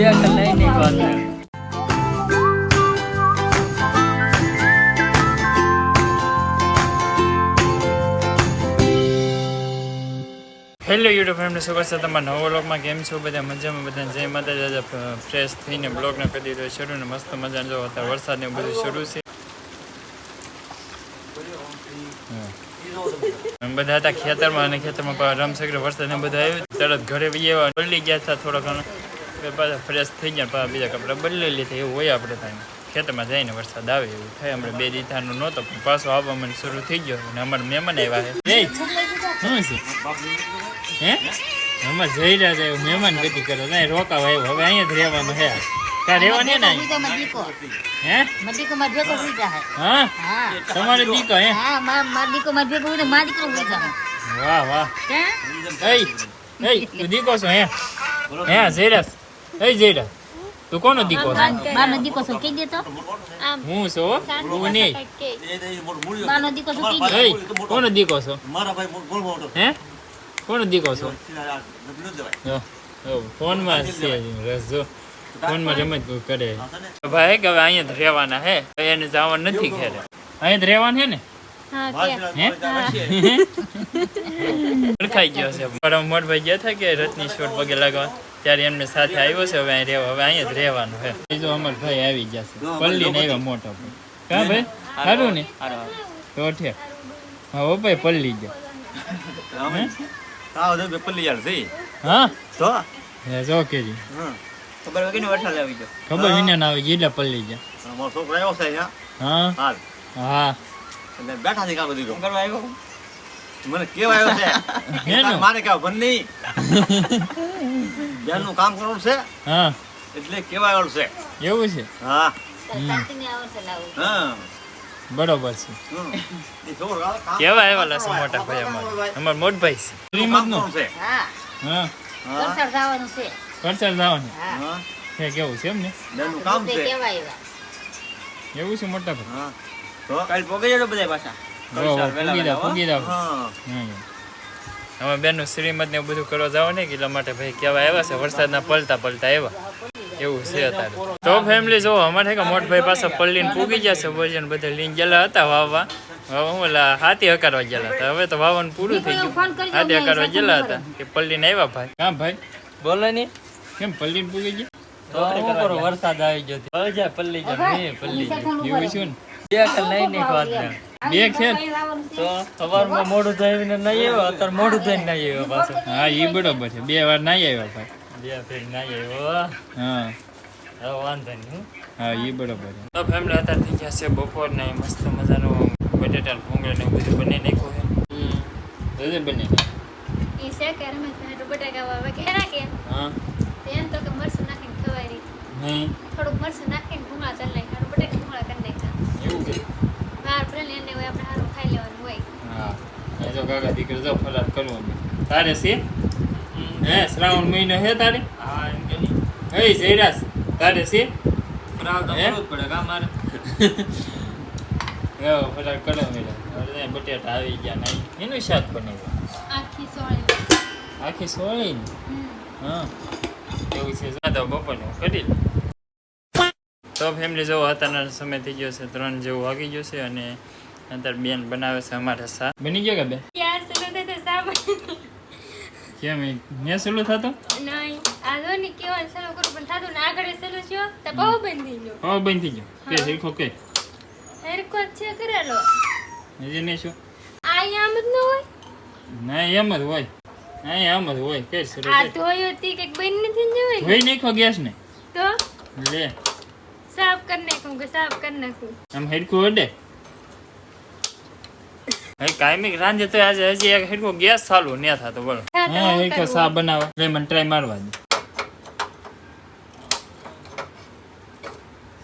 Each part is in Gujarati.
બે કલાકની વાત હેલો યુટ્યુબ ફેમિલી શું કરશે તમારા નવો બ્લોગમાં કેમ છો બધા? મજામાં બધા? જય માતા આજે ફ્રેશ થઈને બ્લોગને કરી દીધો શરૂ ને મસ્ત મજા જો અત્યારે વરસાદ ને બધું શરૂ છે. બધા હતા ખેતરમાં અને ખેતરમાં રમસગ્ર વરસાદ ને બધું આવ્યું. તરત ઘરે બી આવ્યા પલળી ગયા હતા થોડા ઘણા. પાછા ફ્રેશ થઈ ગયા પાછા બીજા કપડાં બદલી લીધા એવું હોય આપણે થાય ખેતરમાં જઈને વરસાદ આવે એવું થાય હમણાં બે દીધાનું નહોતો પણ પાછો આવવા મને શરૂ થઈ ગયો અને અમારા મહેમાન આવ્યા છે શું છે હે અમારે જઈ રહ્યા છે એવું મહેમાન ગતિ કરો નહીં રોકાવા આવ્યો હવે અહીંયા જ રહેવાનું હે ત્યાં રહેવાનું ને? દીકો હે ભેગો જાય હા હા તમારે દીકો હે હા માર માર દીકો ભેગો માર દીકરો જાય વાહ વાહ ક્યાં એય એય દીકો છો હે હે જયરાજ એય જયરાજ તું કોનો દીકો છો? મારનો દીકો છો. કહી દેતો હું છો હું? નહીં. મારનો દીકો છો કહી દે. કોનો દીકો છો? મારા ભાઈ બોલ મોટો હે? કોનો દીકો છો? ફોન ફોનમાં છે રસ જો. ફોનમાં રમત બહુ કરે. ભાઈ કે હવે અહીંયા જ રહેવાના હે? એને જવાનું નથી ખેર અહીંયા જ રહેવાનું હે ને? હે ઓળખાઈ ગયો છે. મોટભાઈ ગયા હતા કે રત્નેશ્વર પગે લાગવા? ત્યારે એમને સાથે આવ્યો છે હવે અહીં રહેવા હવે અહીંયા જ રહેવાનું છે. બીજો અમર ભાઈ આવી ગયા છે. પલ્લી ને આવ્યા મોટા ભાઈ. કા ભાઈ? સારું ને? તો ઠેક. હા ઓ ભાઈ પલ્લી ગયા. આવો પલ્લી યાર થઈ હા? તો હે જો કેજી. હા ખબર વગર વરસાદ આવી ગયો. ખબર વિના આવી ગઈ એટલે પલ્લી ગયા. મારો છોકરો આવ્યો છે હા? હા હા. એટલે બેઠા છે કા બધું કરવા આવ્યો? મને કેવા આવ્યો છે મારે કેવા ભન નહીં. બેનનું કામ કરવાનું છે. હા. એટલે કેવા આવ્યો છે. એવું છે? હા. હા. બરોબર છે. કેવા આવેલા છે મોટા ભાઈ અમારા અમારા મોટભાઈ છે. શ્રીમદનું છે. હા. હા. જવાનું છે. પરસાદ જવાનું? હા. હા. કેવું છે એમ ને બેનનું કામ છે. કેવા આવ્યા એવું છે મોટા ભાઈ? હા. તો કાલ પોગી જજો બધા પાછા. અમે બેનનું શ્રીમદ ને એવું બધું કરવા જાવ ને એટલા માટે ભાઈ કેવા આવ્યા છે વરસાદના પલતા પલતા આવ્યા. એવું છે અત્યારે. તો ફેમિલી જો અમારે કે મોટભાઈ પાસે પલ્લીને પૂગી ગયા છે ભોજન બધા લઈને ગયેલા હતા વાવવા. હવે હું ઓલા હાથી હકારવા ગયેલા હતા. હવે તો વાવન પૂરું થઈ ગયું. હાથી હકારવા ગયેલા હતા કે પલ્લીને આવ્યા ભાઈ. હા ભાઈ. બોલો ને. કેમ પલ્લીને પૂગી ગયા? તો કરો વરસાદ આવી ગયો. પલ્લી જાય પલ્લી જાય પલ્લી જાય એવું શું બે કલાકની વાત છે બે તો સવારમાં મોડું નહીં આવ્યો અત્યારે મોડું ધોઈને નહીં આવ્યો પાછો. હા એ બરોબર છે. બે વાર નાઈ આવ્યા ભાઈ. બે ફેર નહીં આવ્યો. હા. હવે વાંધો નહીં હા. એ બરોબર છે. તો ફેમિલી અત્યારે થઈ ગયા છે બપોર ને મસ્ત મજાનું બટેટા ભૂંગળા ને બધું બની નાખ્યું છે. હમ. બની નાખ્યું. છે કે રમેશ ભાઈ બટાકા વાવે ઘેરા કે હા. તો એમ તો કે મરચું નાખીને ખવાય રહી થોડુંક મરસું નાખીને ભૂંગળા ચાલ નાખી હારું બટાકા ભૂંગળા કરી નાખ્યા. એવું છે બહાર ભલે એને હોય આપણે હારું ખાઈ લેવાનું હોય હા એ જો કાકા દીકરી જો ફરાર કરવું તારે છે હે શ્રાવણ મહિનો હે તારે હા એમ કે નહીં હે જયરાજ તારે છે પ્રાવ તો હે? કરવું જ પડે કા મારે હે ફરાર કરો મેરા હવે બટેટા આવી ગયા નહીં એનું શાક બનાવ્યું આખી સોળી આખી સોળી ને હમ. હા એવું છે જા તો બપોરનું કરી લે તો ફેમિલી જેવો અત્યારના સમય થઈ ગયો છે ત્રણ જેવું વાગી ગયો છે અને અત્યારે બેન બનાવે છે અમારે સા બની ગયો કે બે યાર સલો તો કેમ મેં સલું થતો? નહીં આ જો ને કેવા સલો કરું પણ થતું ને આગળ સલો છો તો બહુ બંધી ગયો. બંધ થઈ ગયો. કે શીખો કે. હેરકો છે કરેલો. હજી નહીં શું? આ આમ જ ન હોય? ના એમ જ હોય. નહીં આમ જ હોય. કે આ ધોયો કંઈક બન નથી હોય ધોઈ નાખો ગેસ ને તો? લે. સાફ કરી નાખું કે સાફ કરી નાખું. આમ હેડકું અડે હવે કાયમી રાંધે તો આજે હજી એક હેડકો ગેસ ચાલુ ને થતો બોલો. હા, તો હા હું હેડકો કરું. સા બનાવો. લે મને ટ્રાય મારવા દે.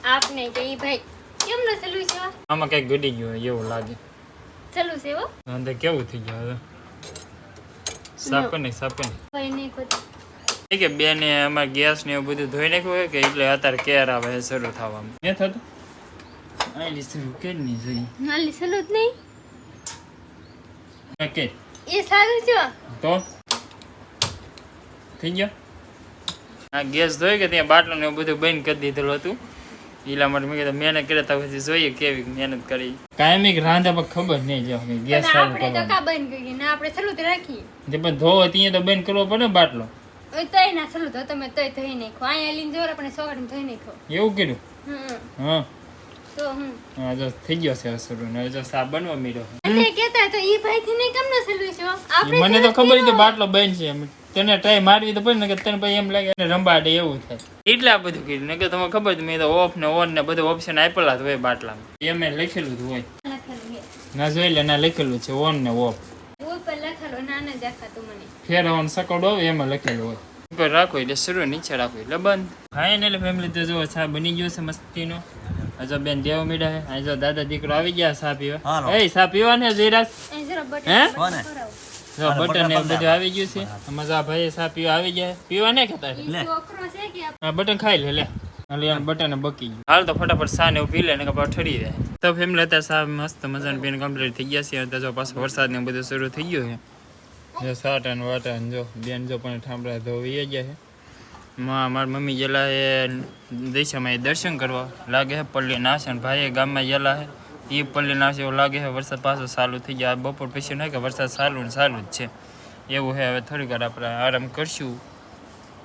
આપને કે ઈ ભાઈ કેમનો સલું છે? આમાં કંઈક ગડી ગયું હોય એવું લાગે. સલું છે હો. અંદર કેવું થઈ ગયું હવે? ભાઈ નહીં ખોટું. એ કે બેન એ અમારે ગેસ ને એવું બધું ધોઈ નાખ્યું હોય કે એટલે અત્યારે કેર આવે છે શરૂ થવામાં. ને થતું? આલી શરૂ કે નહીં જોઈ. આલી સલું જ નહીં. કે? એ સારું છે. તો? થઈ ગયો? આ ગેસ ધોઈ કે ત્યાં બાટલો ને એવું બધું બંધ કરી દીધેલું હતું. એટલા માટે મેં કીધું મહેનત કરે તો પછી જોઈએ કેવી મહેનત કરી. કાયમી રાંધા પર ખબર નહીં જો ગેસ ચાલુ ચાલુ આપણે તો કા બંધ કરીએ? ને આપણે સલું રાખીએ. જે પણ ધોવો ત્યાં તો બંધ કરવો પડે બાટલો. તોય ના સલું તો તમે તોય થઈ નાખો. અહીંયા લઈને જોર આપણે સોગાડીને થઈ નાખો. એવું કીધું? હા. તો હું. હા જો થઈ ગયો છે શરૂ. ને જો સા બનવા મીડો એટલે કેતા તો ઈ ભાઈ થી નહીં કેમ ન સલું છો આપણે મને તો ખબર હતી બાટલો બંધ છે. એમ. તને ટ્રાય મારવી તો પડે ને કે તને પછી એમ લાગે એને રંબાડે એવું થાય. એટલે બધું કીધું. ને કે તમે ખબર છે મેં તો ઓફ ને ઓન ને બધું ઓપ્શન આપેલા જ હોય બાટલામાં. એમ લખેલું જ હોય. ના જોઈ લે ના લખેલું છે ઓન ને ઓફ ઉપર લખેલું ના ન દેખાતું મને ફેરવવાનું સકડો એમાં લખેલું હોય. ઉપર રાખો એટલે શરૂ નીચે રાખો એટલે બંધ. ફાઇનલી ફેમિલી તો જો ચા બની ગયો છે મસ્તીનો. હજો બેન દેવ મીડા હે આ જો દાદા દીકરો આવી ગયા ચા પીવા. એ ચા પીવા ને જીરાસ હે? જો બટન ને એવું બધું આવી ગયું છે. મજા ભાઈ ચા પીવા આવી ગયા. પીવા ને કેતા લે. છોકરો છે કે હા બટન ખાઈ લે લે. હાલે યાર બટન બકી ગયું. હાલ તો ફટાફટ સા ને એવું પી લે ને કપા ઠરી જાય. તો ફેમિલી હતા સા મસ્ત મજાનું બેન કમ્પ્લીટ થઈ ગયા છે. તો જો પાછો વરસાદ ને બધું શરૂ થઈ ગયું છે. જો સાટ અને વાટા અને જો બેન જો પણ ઠામડા ધોવી ગયા છે. માં મારી મમ્મી ગયેલા એ દિશામાં એ દર્શન કરવા લાગે છે પલ્લી નાશે ને ભાઈ ગામમાં ગયેલા છે એ પલ્લી નાશે એવું લાગે છે વરસાદ પાછો ચાલુ થઈ ગયા બપોર પછી નહીં કે વરસાદ ચાલુ ને ચાલુ જ છે. એવું છે હવે થોડીક વાર આપણે આરામ કરશું.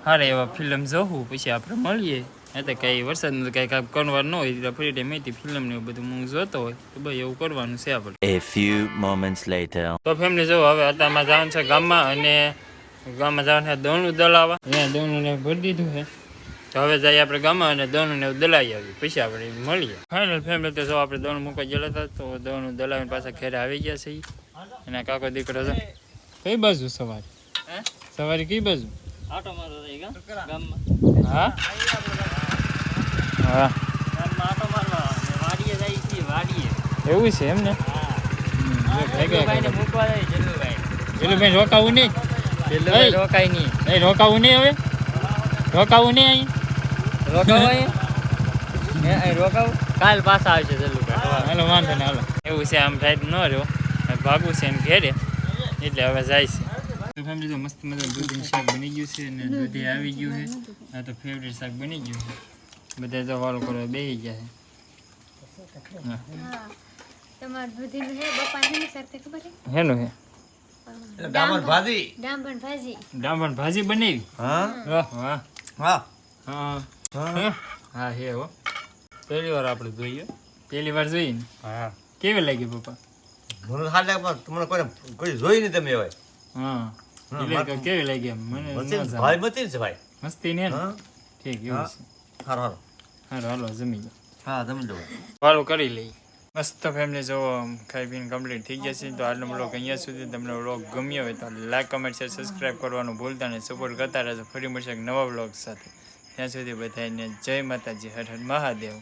હારે એવા ફિલ્મ જોવું પછી આપણે મળીએ. એ તો કંઈ વરસાદનું તો કંઈ કાંઈ કરવાનું ન હોય. એટલે ફરી ટાઈમ હતી ફિલ્મ ને એવું બધું હું જોતો હોય. તો ભાઈ એવું કરવાનું છે આપણે. A few moments later. તો ફેમિલી જો હવે અત્યારમાં જવાનું છે ગામમાં અને ગામમાં જવાનું છે દોણું દલાવા. અહીંયા દોણું ને ભરી દીધું છે. તો હવે જઈએ આપણે ગામમાં અને દોણું ને દલાવી આવી પછી આપણે મળીએ. ફાઇનલ ફેમિલી તો જો આપણે દોણું મૂકવા ગયેલા હતા તો દોણું દલાવીને પાછા ઘેરે આવી ગયા છે અને કાકો દીકરો છે. કઈ બાજુ સવારે? સવારે કઈ બાજુ? આટો મારો રહી ગામમાં. હા? હા. એવું છે એમ ને? જલ્લુભાઈ રોકાવું નહીં. રોકાય નહીં. નહીં રોકાવું નહીં હવે? રોકાવું નહીં અહીં? રોકાવું રોકાવું અહીં રોકાવ? કાલ પાછા આવશે જલ્લુભાઈ સવારે. હાલો વાંધો ને હાલો. એવું છે આમ થાય ન રહ્યો. ભાગવું છે એમ ઘેરે. એટલે હવે જાય છે. તો મસ્ત મજા દૂધીનું શાક બની ગયું છે અને દૂધી આવી ગયું છે. આ તો ફેવરેટ શાક બની ગયું છે. બધા તો વાળો કરો બે હેનું હે. એટલે ભાજી. ડાંબણ ભાજી. ડાંબણ ભાજી બનાવી. હા? વાહ વાહ. હા. હા. હા. હા? હે હો પહેલી વાર આપણે જોઈએ. પહેલી વાર જોઈ ને. હા. કેવી લાગી પપ્પા? મને હાલ લાગે પણ તમને કોઈને કોઈ જોઈ નહીં તમે હવે. હા. કેવી લાગી મને ભાઈ મતી છે ભાઈ. મસ્તી ને હા. ઠીક એવું છે. હારો હારો. હાલો હાલો જમી લો. હા જમી લો. વાળું કરી લઈ. મસ્ત ફેમિલી જો ખાઈ પીને કમ્પ્લીટ થઈ ગયા છે. તો આજનો બ્લોગ અહીંયા સુધી. તમને બ્લોગ ગમ્યો હોય તો લાઈક કમેન્ટ શેર સબસ્ક્રાઈબ કરવાનું ભૂલતા નહીં. સપોર્ટ કરતા રહેજો. ફરી મળશે એક નવા બ્લોગ સાથે. ત્યાં સુધી બધાને જય માતાજી. હર હર મહાદેવ.